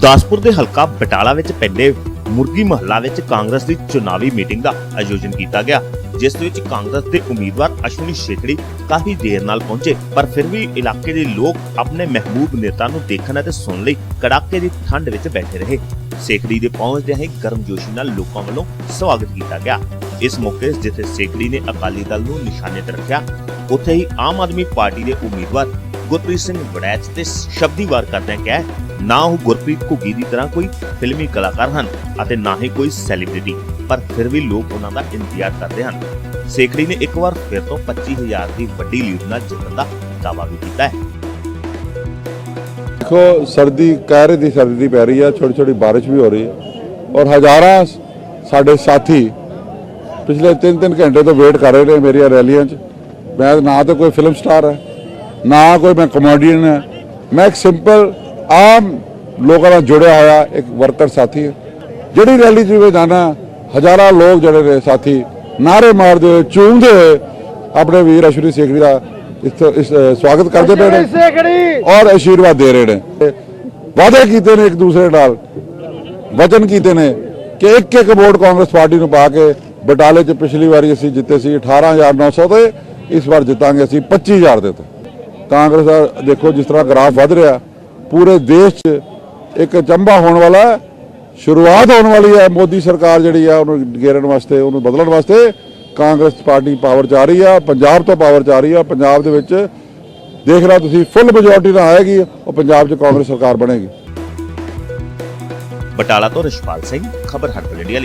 ਗੁਰਦਾਸਪੁਰ ਦੇ ਹਲਕਾ ਬਟਾਲਾ ਵਿੱਚ ਪੈਂਦੇ ਮੁਰਗੀ ਮਹੱਲਾ ਵਿੱਚ ਕਾਂਗਰਸ ਦੀ ਚੁਣਾਵੀ ਮੀਟਿੰਗ ਦਾ ਆਯੋਜਨ ਕੀਤਾ ਗਿਆ, ਜਿਸ ਵਿੱਚ ਕਾਂਗਰਸ ਦੇ ਉਮੀਦਵਾਰ ਅਸ਼ਵਨੀ ਸ਼ੇਖੜੀ ਕਾਫੀ ਦੇਰ ਨਾਲ ਪਹੁੰਚੇ, ਪਰ ਫਿਰ ਵੀ ਇਲਾਕੇ ਦੇ ਲੋਕ ਆਪਣੇ ਮਹਿਬੂਬ ਨੇਤਾ ਨੂੰ ਦੇਖਣ ਅਤੇ ਸੁਣਨ ਲਈ ਕੜਾਕੇ ਦੀ ਠੰਡ ਵਿੱਚ ਬੈਠੇ ਰਹੇ। ਸੇਖੜੀ ਦੇ ਪਹੁੰਚਦਿਆਂ ਹੀ ਗਰਮਜੋਸ਼ੀ ਨਾਲ ਲੋਕਾਂ ਵੱਲੋਂ ਸਵਾਗਤ ਕੀਤਾ ਗਿਆ। ਇਸ ਮੌਕੇ ਜਿੱਥੇ ਸੇਖੜੀ ਨੇ ਅਕਾਲੀ ਦਲ ਨੂੰ ਨਿਸ਼ਾਨੇ ਤੇ ਰੱਖਿਆ, ਉੱਥੇ ਹੀ ਆਮ ਆਦਮੀ ਪਾਰਟੀ ਦੇ ਉਮੀਦਵਾਰ ਗੁਰਪ੍ਰੀਤ ਸਿੰਘ ਵੜੈਚ ਤੇ ਸ਼ਬਦੀ ਵਾਰ ਕਰਦਿਆਂ ਕਿਹਾ ਨਾ ਉਹ ਗੁਰਪ੍ਰੀਤ ਘੁੱਗੀ ਦੀ ਤਰ੍ਹਾਂ ਕੋਈ ਫਿਲਮੀ ਕਲਾਕਾਰ ਹਨ ਅਤੇ ਨਾ ਹੀ ਕੋਈ ਸੈਲੀਬ੍ਰਿਟੀ, ਪਰ ਫਿਰ ਵੀ ਲੋਕ ਉਹਨਾਂ ਦਾ ਇੰਤਜ਼ਾਰ ਕਰਦੇ ਹਨ। ਸੇਖੜੀ ਨੇ ਇੱਕ ਵਾਰ ਫਿਰ ਤੋਂ 25000 ਦੀ ਵੱਡੀ ਲੀਡ ਨਾਲ ਜਿੱਤਣ ਦਾ ਦਾਅਵਾ ਵੀ ਕੀਤਾ ਹੈ। ਦੇਖੋ, ਸਰਦੀ, ਕਹਿਰੇ ਦੀ ਸਰਦੀ ਦੀ ਪੈ ਰਹੀ ਹੈ ਛੋਟੀ ਛੋਟੀ ਬਾਰਿਸ਼ ਵੀ ਹੋ ਰਹੀ ਹੈ ਔਰ ਹਜ਼ਾਰਾਂ ਸਾਡੇ ਸਾਥੀ ਪਿਛਲੇ 3-3 ਘੰਟੇ ਤੋਂ ਵੇਟ ਕਰ ਰਹੇ ਨੇ ਮੇਰੀਆਂ ਰੈਲੀਆਂ 'ਚ। ਮੈਂ ਨਾ ਤਾਂ ਕੋਈ ਫਿਲਮ ਸਟਾਰ ਹੈ ਨਾ ਕੋਈ ਮੈਂ ਕਮੇਡੀਅਨ ਹੈ। ਮੈਂ ਇੱਕ ਸਿੰਪਲ ਆਮ ਲੋਕਾਂ ਨਾਲ ਜੁੜਿਆ ਹੋਇਆ ਇੱਕ ਵਰਕਰ ਸਾਥੀ ਹਾਂ। ਜਿਹੜੀ ਰੈਲੀ 'ਚ ਵੀ ਜਾਣਾ ਹਜ਼ਾਰਾਂ ਲੋਕ ਜਿਹੜੇ ਨੇ ਸਾਥੀ ਨਾਰੇ ਮਾਰਦੇ ਹੋਏ ਚੂਮਦੇ ਹੋਏ ਆਪਣੇ ਵੀਰ ਅਸ਼ਵਨੀ ਸੇਖੜੀ ਦਾ ਇਸ ਸਵਾਗਤ ਕਰਦੇ ਪਏ ਨੇ। ਔਰ ਆਸ਼ੀਰਵਾਦ ਦੇ ਰਹੇ ਨੇ। ਵਾਅਦੇ ਕੀਤੇ ਨੇ ਇੱਕ ਦੂਸਰੇ ਨਾਲ। ਵਚਨ ਕੀਤੇ ਨੇ ਕਿ ਇੱਕ ਇੱਕ ਵੋਟ ਕਾਂਗਰਸ ਪਾਰਟੀ ਨੂੰ ਪਾ ਕੇ ਬਟਾਲੇ 'ਚ ਪਿਛਲੀ ਵਾਰੀ ਅਸੀਂ ਜਿੱਤੇ ਸੀ 18900 ਤੇ ਇਸ ਵਾਰ ਜਿੱਤਾਂਗੇ ਅਸੀਂ 25000 ਦੇ ਤੇ ਕਾਂਗਰਸ ਦਾ ਦੇਖੋ ਜਿਸ ਤਰ੍ਹਾਂ ਗ੍ਰਾਫ ਵੱਧ ਰਿਹਾ, ਪੂਰੇ ਦੇਸ਼ 'ਚ ਇੱਕ ਚੰਬਾ ਹੋਣ ਵਾਲਾ ਸ਼ੁਰੂਆਤ ਹੋਣ ਵਾਲੀ ਹੈ ਮੋਦੀ ਸਰਕਾਰ ਜਿਹੜੀ ਆ, ਉਹਨੂੰ ਗੇਰਨ ਵਾਸਤੇ, ਉਹਨੂੰ ਬਦਲਣ ਵਾਸਤੇ। ਕਾਂਗਰਸ ਪਾਰਟੀ ਪਾਵਰ 'ਚ ਆ ਰਹੀ ਆ, ਪੰਜਾਬ ਤੋਂ ਪਾਵਰ 'ਚ ਆ ਰਹੀ ਆ, ਪੰਜਾਬ ਦੇ ਵਿੱਚ ਦੇਖ ਲਓ ਤੁਸੀਂ, ਫੁੱਲ ਮੈਜੋਰਟੀ ਨਾਲ ਆਏਗੀ, ਉਹ ਪੰਜਾਬ 'ਚ ਕਾਂਗਰਸ ਸਰਕਾਰ ਬਣੇਗੀ। ਬਟਾਲਾ ਤੋਂ ਰਿਸ਼ਪਾਲ ਸਿੰਘ, ਖਬਰ ਹਰਪਲ ਇੰਡੀਆ